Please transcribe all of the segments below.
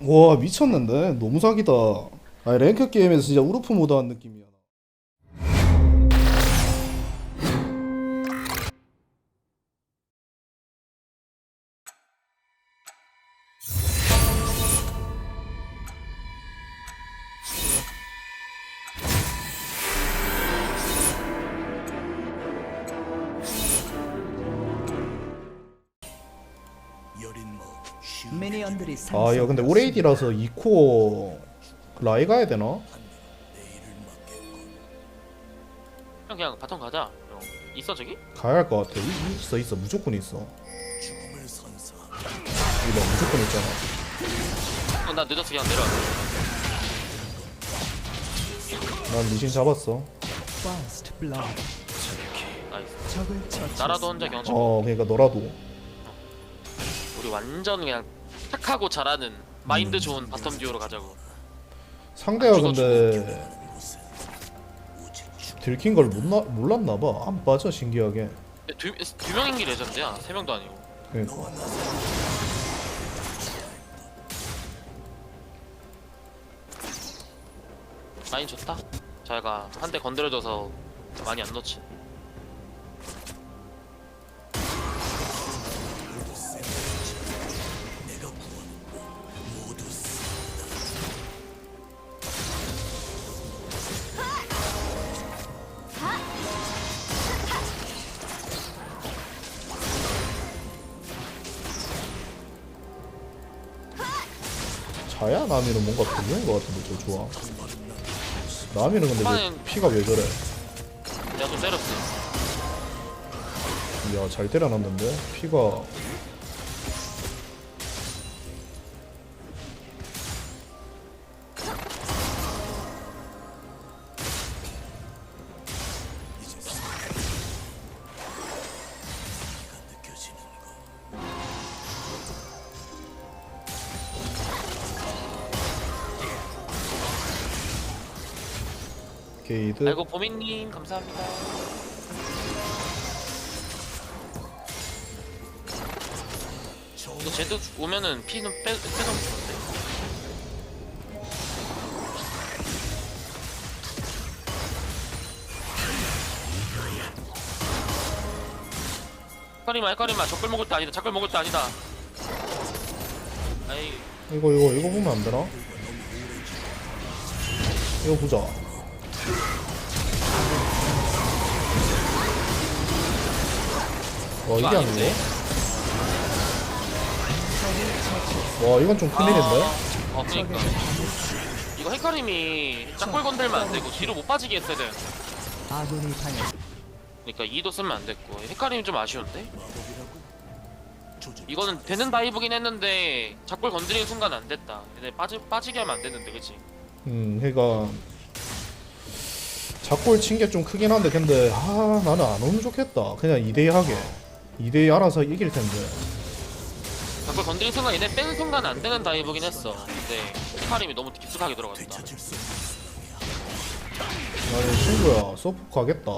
와 미쳤는데 너무 사기다. 아니 랭크 게임에서 진짜 우르프 모드한 느낌이야. 아, 야 근데 오레이디라서 2코어 라이 가야 되나? 형 그냥 바텀 가자. 형 있어 저기? 가야 할 것 같아. 이- 있어 있어 무조건 있어. 이거 무조건 있잖아. 어, 나 늦어서 그냥 내려와. 난 리신 잡았어. First blood. 나이스. 적을 처치. 나라도 혼자 경치. 어 그러니까 너라도. 우리 완전 그냥 착하고 잘하는 마인드 좋은 바텀 듀오로 가자고. 상대가 근데 들킨 걸 몰라, 몰랐나 봐. 안 빠져 신기하게. 두, 두 명인 게 레전드야. 세 명도 아니고. 그러니까. 라인 좋다. 자가 한 대 건드려줘서 많이 안 놓지. 자야 나미는 뭔가 별로인 것 같은데 저 좋아. 나미는 근데 왜 피가 왜 저래? 좀 때렸어. 이야 잘 때려놨는데 피가 게이드 아이고 보민님 감사합니다. 이거 쟤도 오면은 피는 빼 빼놓으면 좋은데. 헷갈리마 헷갈리마 적글 먹을 때 아니다 작글 먹을 때 아니다 아이 이거 이거 이거 보면 안 되나? 이거 보자. 와 이게 아니네. 와 이건 좀 큰일인데. 어 그니까 이거 헷갈림이 짝골 건들면 안 되고 뒤로 못 빠지게 했어야 돼 아군이 당했. 그러니까 2도 쓰면 안 됐고 헷갈림이 좀 아쉬운데? 이거는 되는 다이브긴 했는데 작골 건드리는 순간 안 됐다 근데 빠지, 빠지게 하면 안 됐는데 그치? 음 그러니까 작골 친 게 좀 크긴 한데 근데 아 나는 안 오면 좋겠다. 그냥 2대2 하게. 2대2 알아서 이길 텐데. 작골 건드리는 순간 얘네 뺀 순간 안 되는 다이브긴 했어 근데 헷갈림이 너무 깊숙하게 들어갔다 아니 친구야 서포 가겠다.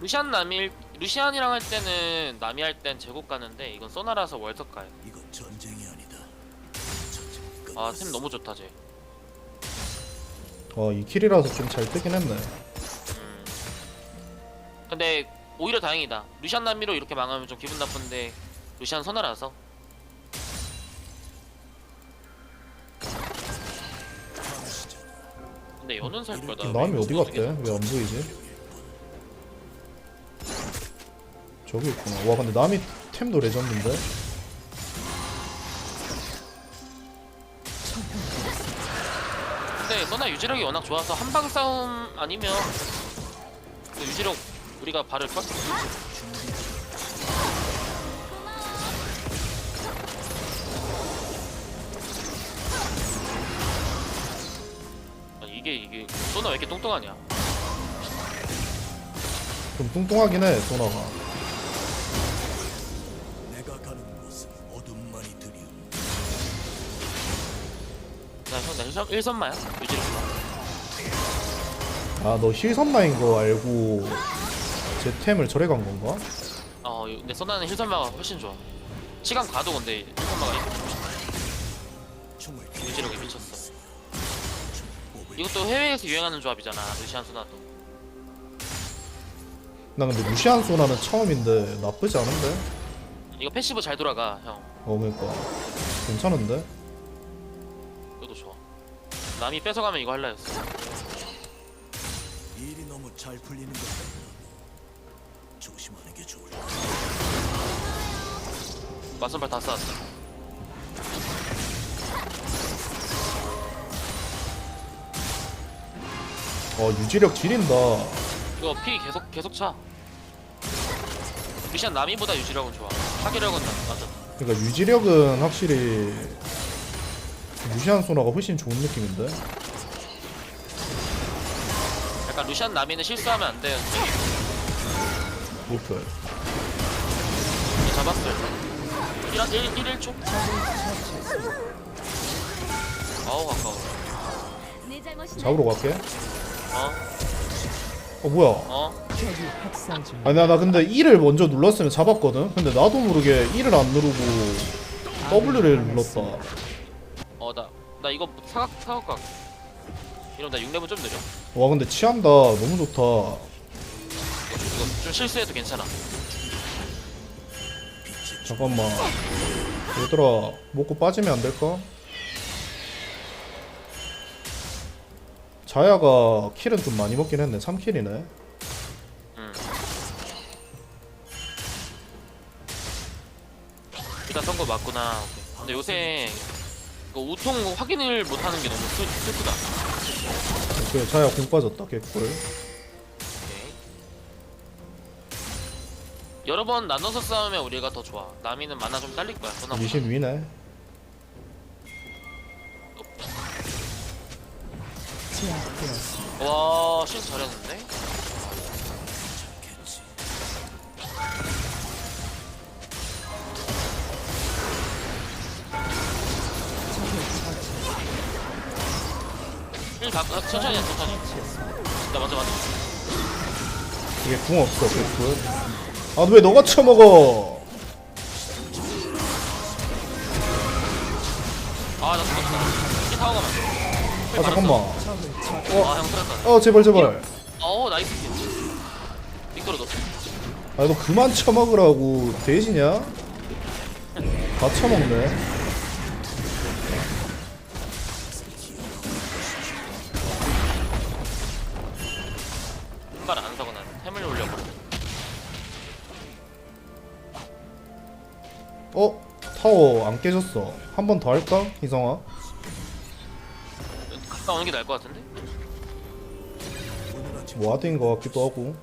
루시안 남일 루시안이랑 할 때는 남이 할 땐 제국 가는데 이건 소나라서 월드 가요 이건 전쟁이 아니다. 아템 너무 좋다 쟤 어 이 킬이라서 좀 잘 뜨긴 했네. 음. 근데 오히려 다행이다 루시안 남미로 이렇게 망하면 좀 기분 나쁜데 루시안 소나라서 근데 연은 살 거다 남이 어디 갔대? 왜 안 보이지? 저기 있구나. 와 근데 남이 템도 레전드인데? 근데 소나 유지력이 워낙 좋아서 한방 싸움 아니면 그 유지력 우리가 발을 껐 아니, 이게 이게 소나 왜 이렇게 뚱뚱하냐? 좀 뚱뚱하긴 해 소나가. 1선, 1선마야 유지력만 아너 힐선마인 거 알고 제 템을 저래 간 건가? 어, 요- 근데 선나는 힐선마가 훨씬 좋아. 시간 가도 근데 힐선마가 이렇게 유지력이 미쳤어. 이것도 해외에서 유행하는 조합이잖아, 루시안 소나도. 나 근데 루시안 소나는 처음인데 나쁘지 않은데? 이거 패시브 잘 돌아가, 형. 어 그니까 괜찮은데? 이것도 좋아. 남이 뺏어가면 이거 할라 했어. 일이 너무 잘 풀리는 것 같아. 조심하는 게 좋을 거야. 맞선발 다 쐈어. 어 유지력 지린다. 이거 피 계속 계속 차. 루시안 남이보다 유지력은 좋아. 타격력은 나- 맞아. 그러니까 유지력은 확실히 루시안 소나가 훨씬 좋은 느낌인데? 약간 루시안 남이는 실수하면 안 돼요 이거 잡았어요 1, 1, 1, 1초 아우 가까워 내 잘못이네. 잡으러 갈게 어? 어 뭐야 어? 적이 학살 중. 아니 나, 나 근데 E를 먼저 눌렀으면 잡았거든? 근데 나도 모르게 E를 안 누르고 W를 눌렀다 어 나나 이거 사각 사각 각. 이러면 나 6레벨 좀 느려. 와 근데 치한다. 너무 좋다. 이거 좀 실수해도 괜찮아. 잠깐만. 얘들아 먹고 빠지면 안 될까? 자야가 킬은 좀 많이 먹긴 했네. 3킬이네. 응 일단 선거 맞구나. 근데 요새 이거 우통 확인을 못하는 게 너무 슬, 슬프다 오케이 자야 공 빠졌다 개꿀 오케이. 여러 번 나눠서 싸우면 우리가 더 좋아 남이는 만화 좀 딸릴 거야 떠나보다 리신 위네 제압되었습니다. 와 실수 잘했는데? 아, 천천히 해 천천히. 나 먼저 맞아 이게 궁 없어 개꿀 아왜 너가 쳐먹어? 아나 이 타워 가면 아 잠깐만. 아형 살았다. 어 제발 제발. 어 나이스. 빅토르 너 아 너 그만 쳐먹으라고. 돼지냐? 다 쳐먹네 타워 안 깨졌어 한 번 더 할까? 희성아 갔다 오는 게 나을 것 같은데? 와드인 것 같기도 하고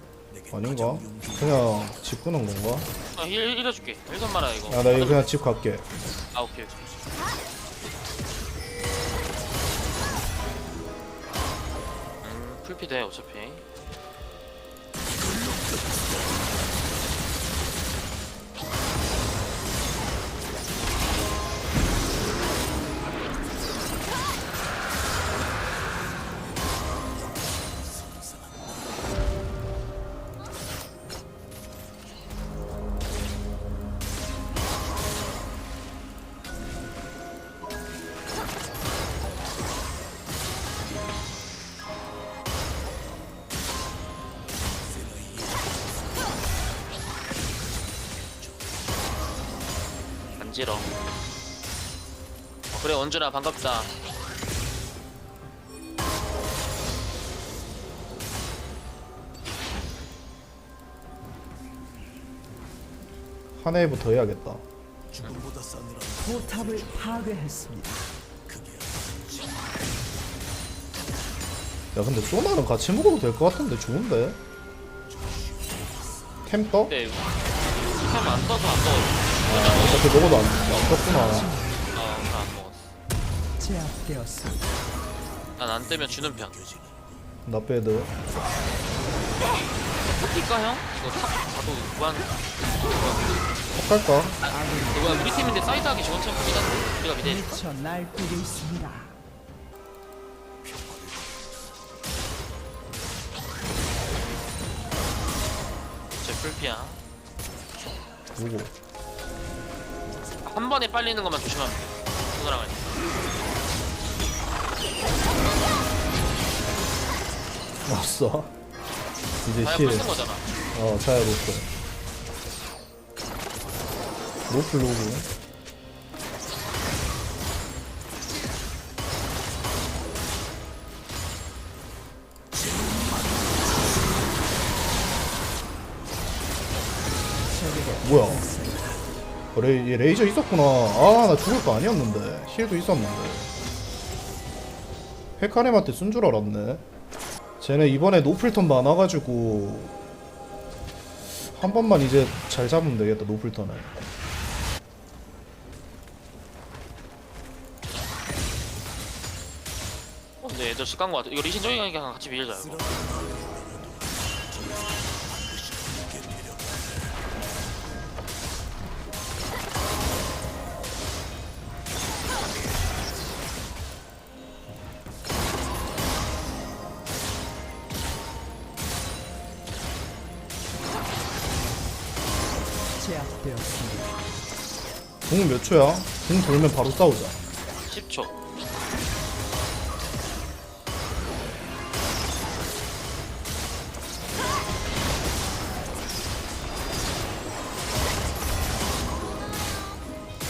아닌가? 그냥 집 끄는 건가? 아, 힐, 힐 해줄게 힐선 말아 이거 야 나 이거 그냥 집 갈게 아 오케이 오케이 음 풀피 돼 어차피 간지러 어, 그래 원준아 반갑다 한 회부터 해야겠다 죽음보다 싸늘한 포탑을 파괴했습니다. 야 근데 소나는 같이 먹어도 될 것 같은데 좋은데? 템 떠? 근데 템안 떠서 안 떠. 아, 어차피 먹어도 안, 안 떴구나 아, 나안 먹었어. 제압되었습니다. 난안 뜨면 주는 편. 나 빼드 이까 형? 이거 탑 가도 무한. 턱 갈까? 이거 우리 팀인데 사이드 하기 좋은 챔프긴 한데 우리가 미대. 미쳐 날뛰고 있습니다. 개피야. 누구? 한 번에 빨리는 것만 조심하면 돼. 손가락을. 왔어. 이제 실. 풀쓴 거잖아. 어, 자야 노플. 노플 로그. 레이, 얘 레이저 있었구나. 아, 나 죽을 거 아니었는데. 힐도 있었는데. 헤카nem한테 쓴 줄 알았네. 쟤네 이번에 노플턴 많아가지고 한 번만 이제 잘 잡으면 되겠다 노플턴을 어, 근데 애들 습관 거 같아. 이거 리신 저기 가니까 같이 밀자 이거. 궁몇 초야? 궁 돌면 바로 싸우자 10초.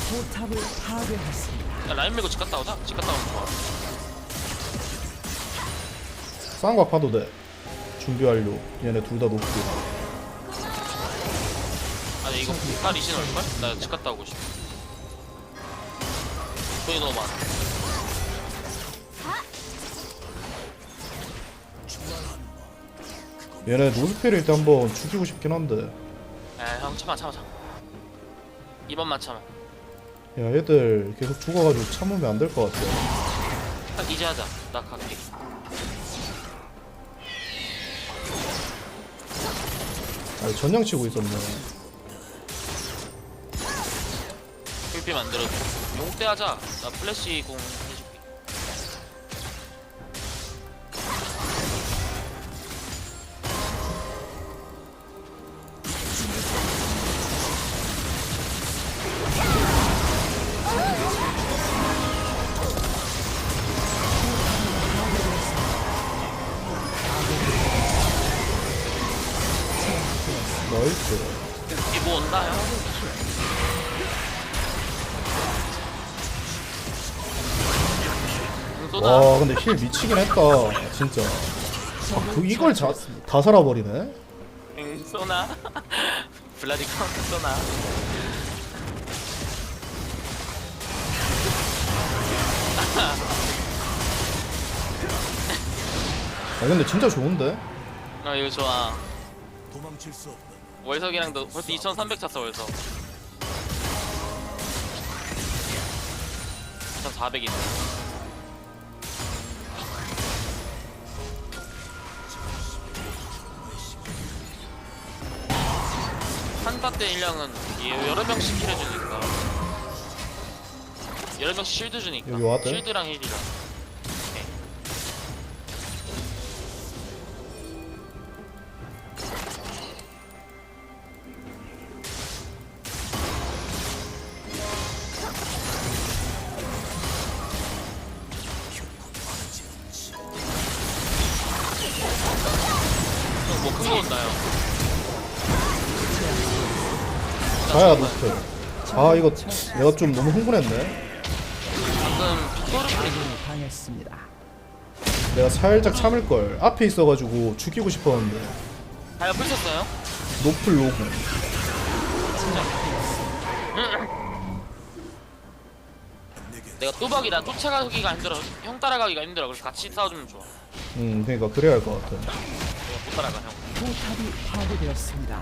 포탑을 파괴했습니다. 야, 라인 밀고 집 갔다 오자. 집 갔다 오면 좋아. 쌍각 파도 돼 준비 완료 얘네 둘다 노플 아니 이거 다 리신 올걸? 나 집 갔다 오고 싶어. 돈이 너무 많아. 얘네 노스펠일 때 한번 죽이고 싶긴 한데 에형 참아 참아 참아. 이번만 참아. 야 얘들 계속 죽어가지고 참으면 안 될 것 같아 딱 이제 하자. 나 갈게. 아 전령 치고 있었네 풀피 만들어줘. 용대 하자. 나 플래시 공 와 근데 힐 미치긴 했다 진짜 아, 그 이걸 자, 다 살아버리네 응 쏘나. 블라디 카운트 쏘나. 아 근데 진짜 좋은데? 아 이거 좋아. 도망칠 수 없다. 월석이랑도 벌써 2,300 찼어 월석. 2,400이네. 한타 때 일량은 이 여러 명씩 킬 해주니까 여러 명씩 실드 주니까 여기 와드? 실드랑 힐이랑 오케이. 형, 뭐 큰거 온다요 자야 노플 아 이거 내가 좀 너무 흥분했네. 방금 빅토르 당했습니다. 내가 살짝 참을걸. 앞에 있어가지고 죽이고 싶었는데. 다이아 풀 썼어요? 노플 로그. 내가 뚜벅이라 쫓아가기가 힘들어. 형 따라가기가 힘들어. 그래서 같이 싸워주면 좋아. 음 그러니까 그래야 할 것 같아. 못 따라가 형. 포탑이 파괴되었습니다.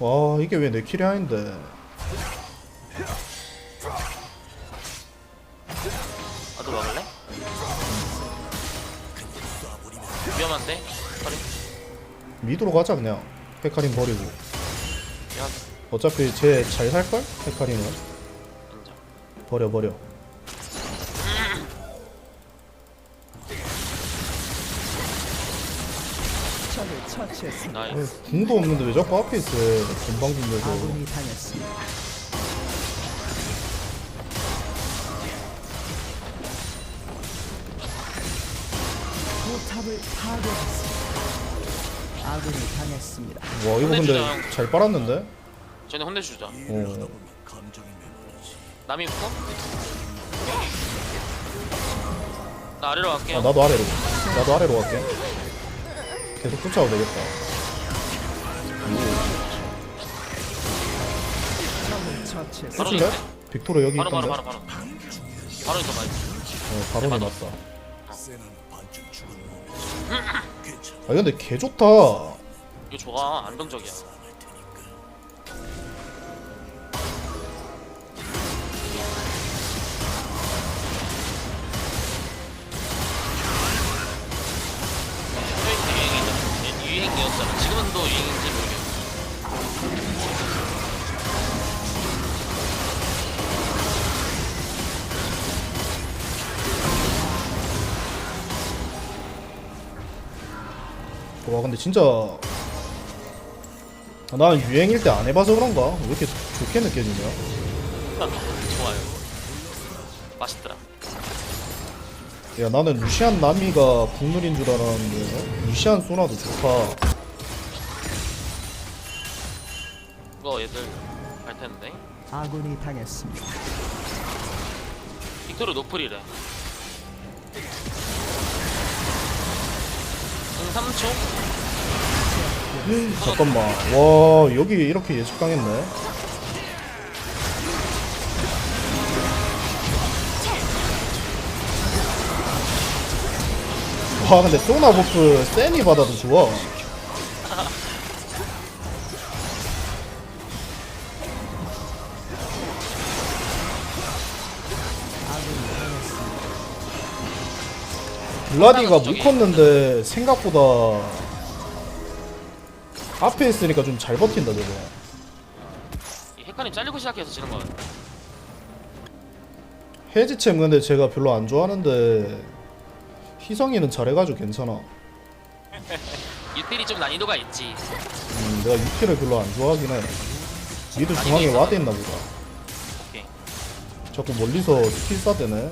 와 이게 왜 내 킬이 아닌데 나도 먹을래? 위험한데? 허리? 미드로 가자 그냥 헤카림 버리고 위험. 어차피 쟤 잘 살걸? 헤카림은 인정. 버려 버려 나이스. 궁도 없는데 왜 자꾸 앞에 있어 금방진데서 아군이 당했습니다. 포탑을 파괴했습니다. 아군이 당했습니다. 와 이거 근데 혼내주자. 잘 빨았는데? 쟤네 혼내주자. 어. 남이 붙어? 나 아래로 갈게요. 아 나도 아래로 나도 아래로 갈게 계속 쫓아도 되겠다. 바로 끝인데? 있네. 빅토르 여기 바로 바로 있던데? 바로 바로. 바로 있어 봐요. 어 바로 죽은 몸이지. 괜찮아. 아 근데 개 좋다 이거 좋아. 안정적이야. 유행이 유행이었잖아. 지금은 또 유행인지 모르겠어. 와 근데 진짜 아, 난 유행일 때 안 해봐서 그런가? 왜 이렇게 좋게 느껴지냐? 좋아요. 맛있더라. 야 나는 루시안 나미가 국룰인 줄 알았는데 루시안 소나도 좋다 이거 얘들 갈 텐데. 아군이 당했습니다. 빅토르 노플이래. 응 3초? 잠깐만 와 여기 이렇게 예측 당했네 와 근데 소나 버프 세니 받아도 좋아 블라디가 못 컸는데 생각보다 앞에 있으니까 좀 잘 버틴다 저거 이 헤카림 잘리고 시작해서 지는 거야. 해지챔 근데 제가 별로 안 좋아하는데 희성이는 잘해가지고 괜찮아 유틸이 좀 난이도가 있지. 음, 내가 유키를 별로 안 좋아하긴 해 미드 중앙에 와드 있나 보다 오케이. 자꾸 멀리서 스킬 쏴대네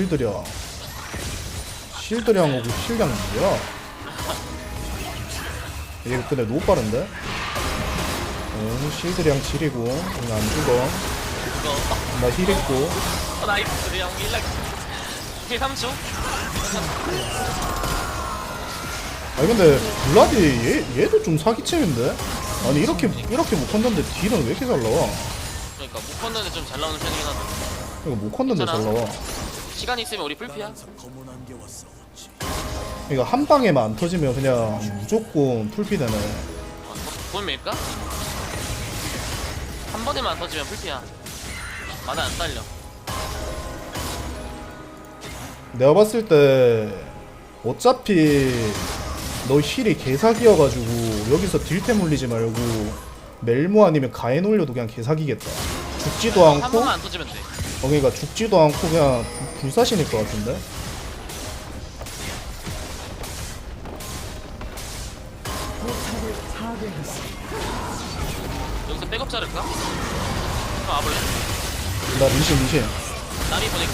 실드량 실드량하고 실량 뭐야 이거 근데 너무 빠른데? 응 실드량 지리고 응, 안 죽어 나힐 있고 어, 나이스 그냥 일락. 오케이 3초. 아니 근데 블라디 얘, 얘도 좀 사기챔인데? 아니 이렇게 이렇게 못 컸는데 딜은 왜 이렇게 잘 나와? 그러니까 못 컸는데 좀 잘 나오는 편이긴 하다. 이거 못 컸는데 잘. 나와 시간 있으면 우리 싸웠지. 이거 한 방에만 안 터지면 그냥 무조건 풀피 되네 어, 돈 밀까? 한 번에만 안 터지면 풀피야. 만화 안 딸려. 내가 봤을 때 어차피 너 힐이 개사기여가지고 여기서 딜템 올리지 말고 멜모 아니면 가엔 올려도 그냥 개사기겠다 죽지도 한 않고 번만 안 터지면 돼. 어 그러니까 죽지도 않고 그냥 불사신일 것 같은데. 여기서 백업 자를까? 와볼래? 나 리신 리신 남이 보낼게.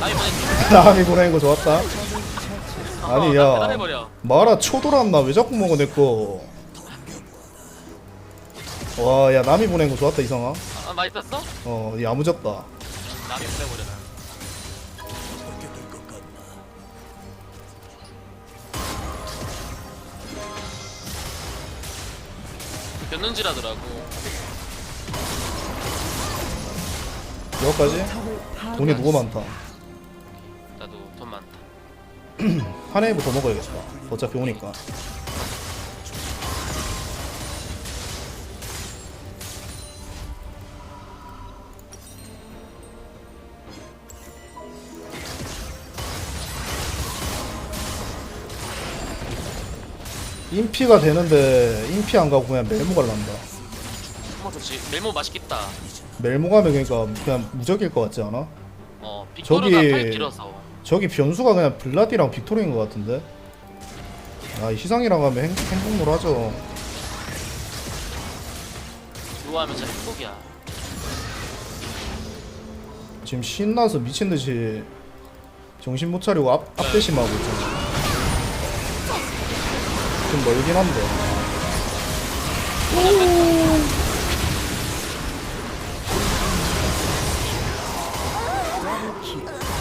남이 보낼게. 남이 보내는 거 좋았다 아니 야 대단해버려. 마라 초돌았나 왜 자꾸 먹어 내꺼 와야 남이 보낸 거 좋았다 이성아 아, 맛있었어? 어 야무졌다 남이 보내버려. 변는지라더라고. 여기까지? 돈이 누구 많다? 나도 돈 많다. 한더 먹어야겠다. 어차피 오니까 인피가 되는데 인피 안 가고 그냥 멜모 갈란다. 정말 좋지. 멜모 맛있겠다. 멜모 가면 그러니까 그냥 무적일 것 같지 않아? 어 빅토르가 저기- 팔 길어서. 저기 변수가 그냥 블라디랑 빅토리인 것 같은데? 아이 희상이랑 가면 행, 행복물 하죠. 좋아하면 진짜 행복이야. 지금 신나서 미친듯이 정신 못 차리고 앞, 앞대심하고 있잖아 좀 멀긴 한데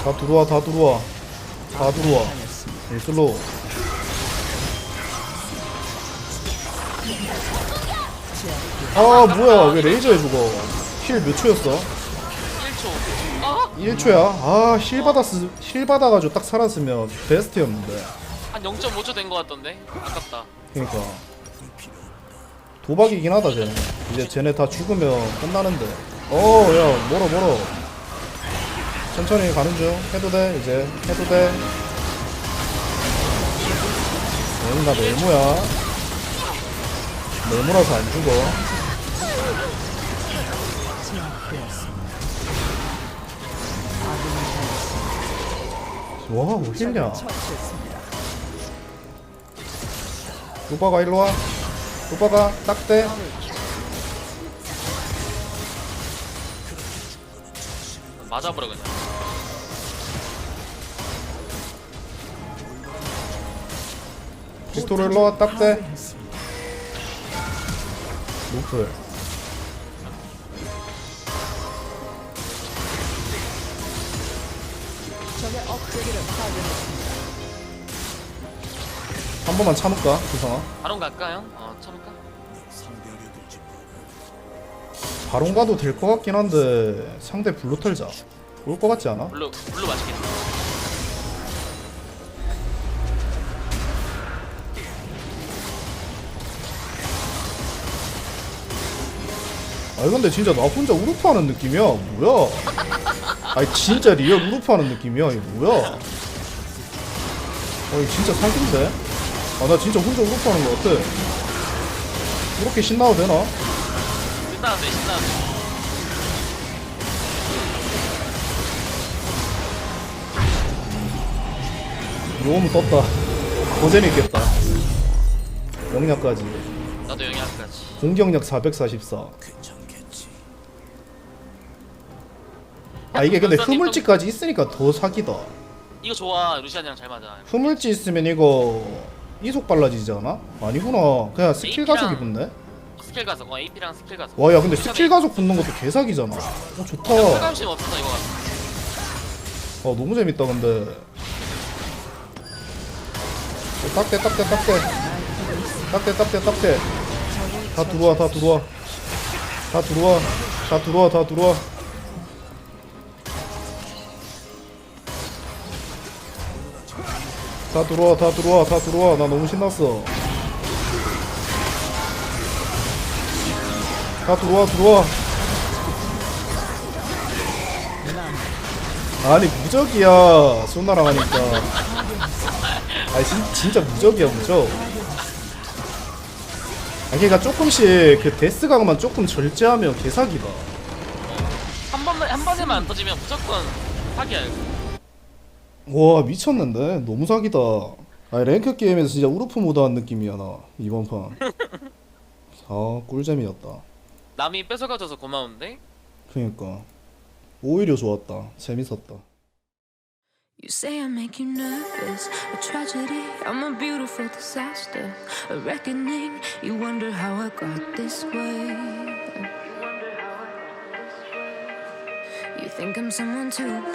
다 들어와 다 들어와 다 들어와 당했습니다. 일슬로 아 뭐야 왜 레이저에 죽어 힐 몇 초였어? 1초 아! 1초야? 아 힐 받았 힐 받아가지고 딱 살았으면 베스트였는데 한 0.5초 된거 같던데? 아깝다. 그니까. 도박이긴 하다 쟤네 이제 쟤네 다 죽으면 끝나는데. 어야 멀어 멀어. 천천히 가는 중. 해도 돼 이제. 해도 돼. 응, 나 멜모야 멜모라서 안 죽어. 제압되었습니다. 아군이 당했습니다. 와 힐냐 루버가 일로 와. 루버가 딱대. 맞아버려 그냥 빅토르 일로 와 딱대. 노플. 적의 업그레이드를 파괴했습니다. 한 번만 참을까? 구성아? 바론 갈까요? 어 참을까? 바론 가도 될 것 같긴 한데 상대 블루 털자. 올 것 같지 않아? 블루 블루 맛있겠다 아니 근데 진짜 나 혼자 우르프 하는 느낌이야. 뭐야? 아니 진짜 리얼 우르프 하는 느낌이야. 이거 뭐야? 아니 진짜 사기인데 아 나 진짜 혼자 우르프 하는 거 어때 이렇게 신나도 되나? 신나는데 신나는데. 요음 떴다. 더 재밌겠다. 영약까지. 나도 영양까지. 공격력 444 괜찮겠지. 아 이게 근데 변선이 흐물지까지 있으니까 더 사기다. 이거 좋아. 루시안이랑 잘 맞아. 흐물지 있으면 이거 이속 빨라지잖아? 아니구나. 그냥 스킬 가속 AP 랑- 입은데? 스킬 가속 어 AP랑 스킬 가속. 와야 근데 스킬 가속 붙는 것도 개사기잖아. 어 좋다. 아 실감심 없어서 이거. 너무 재밌다 근데. 어, 딱대 딱대 딱대. 딱대 딱대 딱대. 다 들어와 다 들어와. 다 들어와 다 들어와 다 들어와 다 들어와 다 들어와 다 들어와. 나 너무 신났어. 다 들어와 들어와. 아니 무적이야. 소나랑 하니까. 아니 진, 진짜 무적이야 무적. 아 그니까 조금씩 그 데스 강만 조금 절제하면 개사기다. 한 번만 한 번에만 안 터지면 무조건 사기야 이거 와 미쳤는데 너무 사기다 아니 랭크 게임에서 진짜 우르프 모드 한 느낌이야 나 이번 판 아 꿀잼이었다 남이 뺏어가줘서 고마운데 그니까 오히려 좋았다 재밌었다 You say I make you nervous, a tragedy. I'm a beautiful disaster, a reckoning. You wonder how I got this way. You think I'm someone to